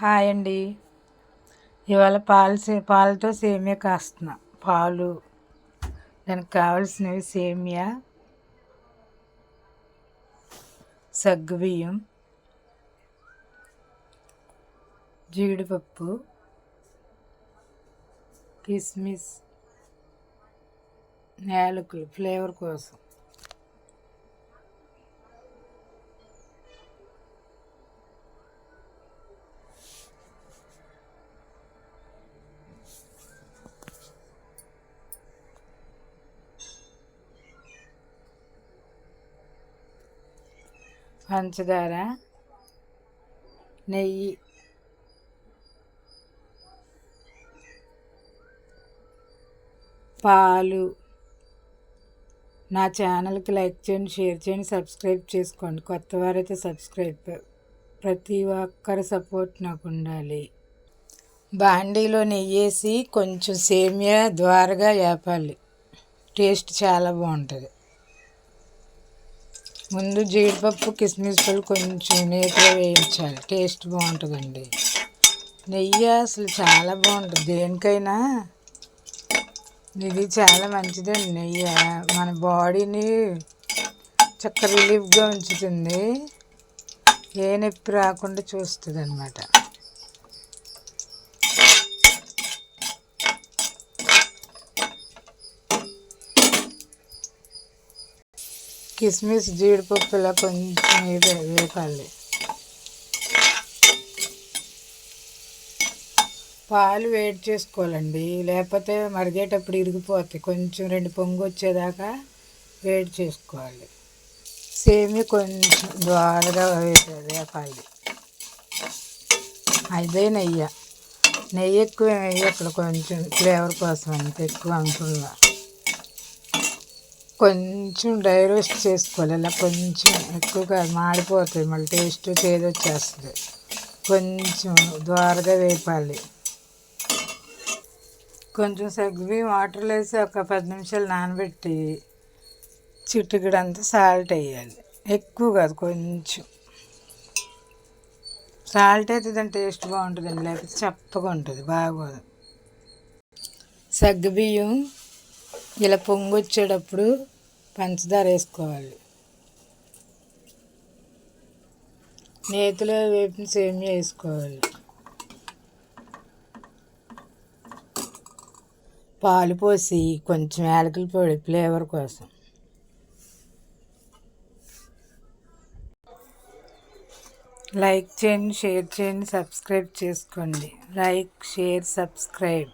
Hi అండి. ఇవాళ పాలు సే పాలతో సేమియా కాస్తున్నా. పాలు. దానికి కావాల్సినవి సేమియా సగ్గుబియ్యం జీడిపప్పు కిస్మిస్ యాలకులు ఫ్లేవర్ కోసం. పంచదార నెయ్యి పాలు. నా ఛానల్కి లైక్ చేయండి షేర్ చేయండి సబ్స్క్రైబ్ చేసుకోండి. కొత్త వారైతే సబ్స్క్రైబ్. ప్రతి ఒక్కరి సపోర్ట్ నాకు ఉండాలి. బాండీలో నెయ్యేసి కొంచెం సేమియా ద్వారగా వేపాలి. టేస్ట్ చాలా బాగుంటుంది. ముందు జీడిపప్పు కిస్మిస్ పళ్ళు కొంచెం నీటిలో వేయించాలి. టేస్ట్ బాగుంటుందండి. నెయ్యి అసలు చాలా బాగుంటుంది. దేనికైనా ఇది చాలా మంచిదండి. నెయ్యి మన బాడీని చక్క రిలీఫ్గా ఉంచుతుంది. ఏ నొప్పి రాకుండా చూస్తుంది అనమాట కిస్మిస్ జీడిపప్పు ఇలా కొంచెం వేపాలి పాలు వేడి చేసుకోవాలండి. లేకపోతే మరిగేటప్పుడు ఇరిగిపోతాయి కొంచెం రెండు పొంగు వచ్చేదాకా వేడి చేసుకోవాలి. సేమి కొంచెం ద్వారగా వేపాలి అదే నెయ్యి. నెయ్యి ఎక్కువ నెయ్యి అక్కడ కొంచెం ఫ్లేవర్ కోసం అంత ఎక్కువ అనుకున్నా. కొంచెం డ్రై రోస్ట్ చేసుకోవాలి. అలా కొంచెం ఎక్కువగా మాడిపోతుంది. మళ్ళీ టేస్ట్ చేదు వచ్చేస్తుంది. కొంచెం ద్వారగా వేపాలి. కొంచెం సగ్గుబి వాటర్లో వేసి ఒక పది నిమిషాలు నానబెట్టి చిట్టుగడంతా సాల్ట్ వేయాలి. ఎక్కువ కాదు కొంచెం. సాల్ట్ అయితే దాని టేస్ట్ బాగుంటుందండి. లేకపోతే చప్పగా ఉంటుంది. బాగోదు. సగ్గుబియ్యం ఇలా పొంగు వచ్చేటప్పుడు పంచదార వేసుకోవాలి. నేతిలో వేపిన సేమియా వేసుకోవాలి. పాలు పోసి కొంచెం యాలకుల పొడి ఫ్లేవర్ కోసం. లైక్ చేయండి షేర్ చేయండి సబ్స్క్రైబ్ చేసుకోండి. Like share subscribe.